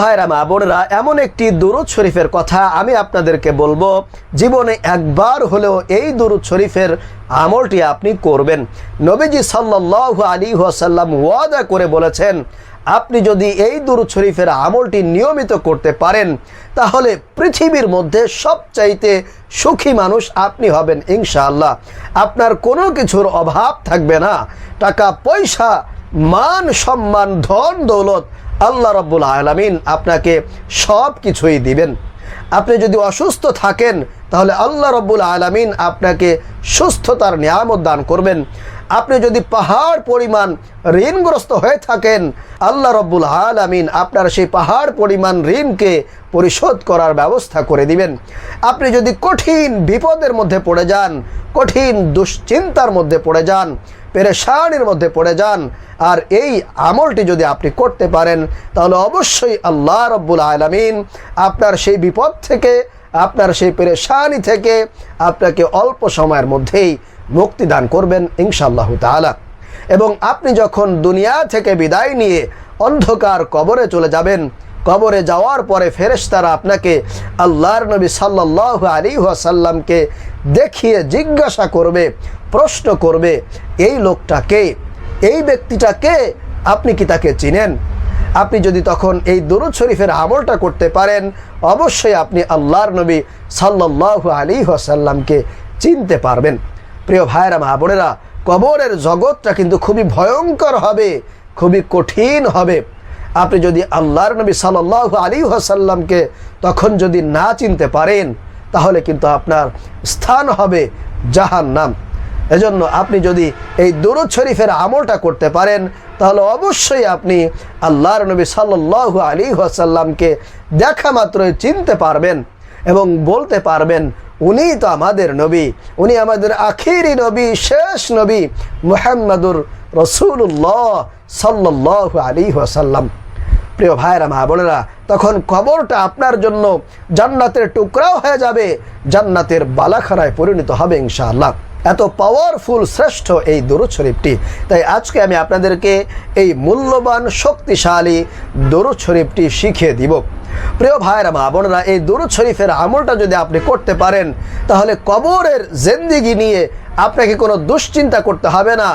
ভাইরা, মা এমন একটি দুরুদ শরীফের কথা আমি আপনাদেরকে বলব। জীবনে একবার হলেও এই দুরুদ শরীফের আমলটি আপনি করবেন। নবীজি আলী ওয়াদা করে বলেছেন, আপনি যদি এই দুরুদ শরীফের আমলটি নিয়মিত করতে পারেন, তাহলে পৃথিবীর মধ্যে সবচাইতে সুখী মানুষ আপনি হবেন, ইনশাআল্লাহ। আপনার কোনো কিছুর অভাব থাকবে না। টাকা পয়সা মান সম্মান ধন দৌলত আল্লাহ রব্বুল আলমিন আপনাকে সব কিছুই দিবেন। আপনি যদি অসুস্থ থাকেন, তাহলে আল্লাহ রব্বুল আলমিন আপনাকে সুস্থতার নিয়ামত দান করবেন। আপনি যদি পাহাড় পরিমাণ ঋণগ্রস্ত হয়ে থাকেন, আল্লাহ রব্বুল আলমিন আপনার সেই পাহাড় পরিমাণ ঋণকে পরিশোধ করার ব্যবস্থা করে দিবেন। আপনি যদি কঠিন বিপদের মধ্যে পড়ে যান, কঠিন দুশ্চিন্তার মধ্যে পড়ে যান পেরেশানির মধ্যে পড়ে যান। আর এই আমলটি যদি আপনি করতে পারেন, তাহলে অবশ্যই আল্লাহ রব্বুল আলমিন আপনার সেই বিপদ থেকে, আপনার সেই পেরেশানি থেকে আপনাকে অল্প সময়ের মধ্যেই মুক্তি দান করবেন ইনশাল্লাহ তালা এবং আপনি যখন দুনিয়া থেকে বিদায় নিয়ে অন্ধকার কবরে চলে যাবেন কবরে যাওয়ার পরে ফেরেশতারা আপনাকে আল্লাহর নবী সাল্লাহ আলী সাল্লামকে দেখিয়ে জিজ্ঞাসা করবে, প্রশ্ন করবে, এই লোকটাকে, এই ব্যক্তিটাকে আপনি কি তাকে চিনেন? আপনি যদি তখন এই দরুদ শরীফের আমলটা করতে পারেন, অবশ্যই আপনি আল্লাহর নবী সাল্লাহ আলী সাল্লামকে চিনতে পারবেন। প্রিয় ভাইরা মা বোনেরা, কবরের জগৎটা কিন্তু খুবই ভয়ঙ্কর হবে, খুবই কঠিন হবে। আপনি যদি আল্লাহর নবী সাল্লাহ আলী আসাল্লামকে তখন যদি না চিনতে পারেন, তাহলে কিন্তু আপনার স্থান হবে জাহান নাম এজন্য আপনি যদি এই দুরুদ শরীফের আমলটা করতে পারেন, তাহলে অবশ্যই আপনি আল্লাহর নবী সাল্লাহ আলী আসাল্লামকে দেখা মাত্রই চিনতে পারবেন এবং বলতে পারবেন, উনি তো আমাদের নবী, উনি আমাদের আখিরি নবী, শেষ নবী মুহাম্মাদুর রসুল্লাহ সাল্লাহ আলী আসাল্লাম প্রিয় ভাইরা, মা বোনেরা, তখন কবরটা আপনার জন্য জান্নাতের টুকরাও হয়ে যাবে, জান্নাতের বালাখানায় পরিণত হবে ইনশাআল্লাহ। এত পাওয়ারফুল শ্রেষ্ঠ এই দরুদ শরীফটি তাই আজকে আমি আপনাদেরকে এই মূল্যবান, শক্তিশালী দরুদ শরীফটি শিখিয়ে দিব। প্রিয় ভাইরা, মা বোনেরা, এই দরুদ শরীফের আমলটা যদি আপনি করতে পারেন, তাহলে কবরের জেন্দিগি নিয়ে আপনাকে কোনো দুশ্চিন্তা করতে হবে না,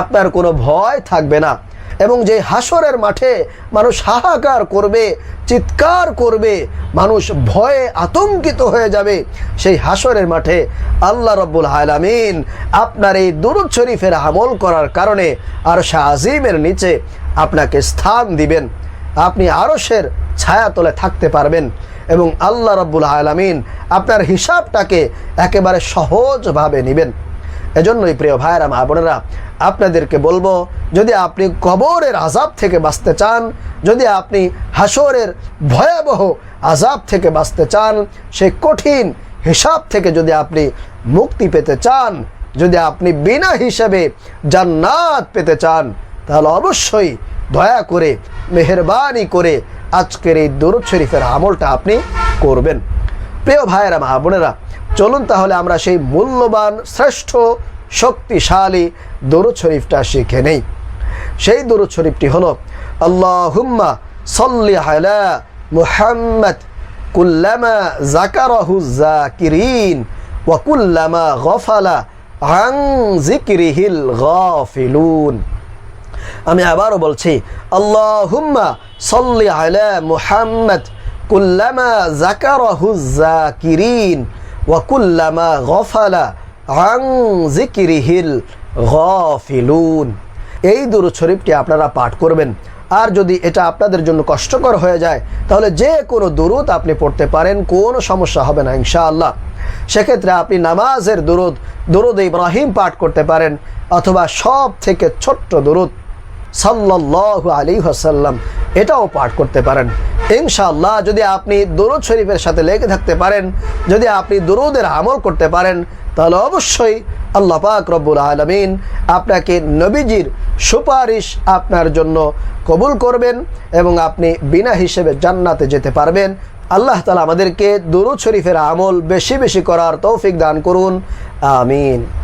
আপনার কোনো ভয় থাকবে না। এবং যে হাসরের মাঠে মানুষ হাহাকার করবে, চিৎকার করবে, মানুষ ভয়ে আতঙ্কিত হয়ে যাবে, সেই হাসরের মাঠে আল্লাহ রব্বুল আলামিন আপনার এই দুরুদ শরীফের আমল করার কারণে আর শাহ আজিমের নিচে আপনাকে স্থান দিবেন। আপনি আরসের ছায়াতলে থাকতে পারবেন এবং আল্লাহ রব্বুল আলামিন আপনার হিসাবটাকে একেবারে সহজভাবে নেবেন। এজন্যই প্রিয় ভাইয়েরা, মা বোনেরা, আপনাদেরকে বলব, যদি আপনি কবরের আজাব থেকে বাঁচতে চান, যদি আপনি হাসরের ভয়াবহ আজাব থেকে বাঁচতে চান সেই কঠিন হিসাব থেকে যদি আপনি মুক্তি পেতে চান, যদি আপনি বিনা হিসেবে জান্নাত পেতে চান, তাহলে অবশ্যই দয়া করে, মেহরবানি করে আজকের এই দরুদ শরীফের আমলটা আপনি করবেন। প্রিয় ভাইয়েরা, মা বোনেরা চলুন তাহলে আমরা সেই মূল্যবান, শ্রেষ্ঠ, শক্তিশালী দরুদ শরীফটা শিখে নেই। সেই দরুদ শরীফটি হলো, আল্লাহুম্মা সল্লি আলা মুহাম্মদ কুল্লামা জাকারাহু জাকিরিন ওয়া কুল্লামা গফালা আং জিকিরিহিল গাফিলুন। আমি আবারও বলছি, আল্লাহুম্মা সল্লি আলা মুহাম্মদ কুল্লামা জাকারাহু জাকিরিন ওয়া কুল্লামা গফালা জিকিরিহিল এই দুরুদ শরীফটি আপনারা পাঠ করবেন। আর যদি এটা আপনাদের জন্য কষ্টকর হয়ে যায়, তাহলে যে কোনো দুরুদ আপনি পড়তে পারেন, কোনো সমস্যা হবে না ইনশাআল্লাহ। সেক্ষেত্রে আপনি নামাজের দুরুদ দুরুদ ইব্রাহিম পাঠ করতে পারেন, অথবা সব থেকে ছোট্ট দুরুদ। সাল্লাহ আলী হাসাল্লাম এটাও পাঠ করতে পারেন। ইনশাআল্লাহ যদি আপনি দরুদ শরীফের সাথে লেগে থাকতে পারেন, যদি আপনি দরুদের আমল করতে পারেন, তাহলে অবশ্যই আল্লাহ পাক রব্বুল আলমিন আপনাকে নবীজির সুপারিশ আপনার জন্য কবুল করবেন এবং আপনি বিনা হিসেবে জান্নাতে যেতে পারবেন। আল্লাহ তালা আমাদেরকে দুরুদ শরীফের আমল বেশি বেশি করার তৌফিক দান করুন। আমিন।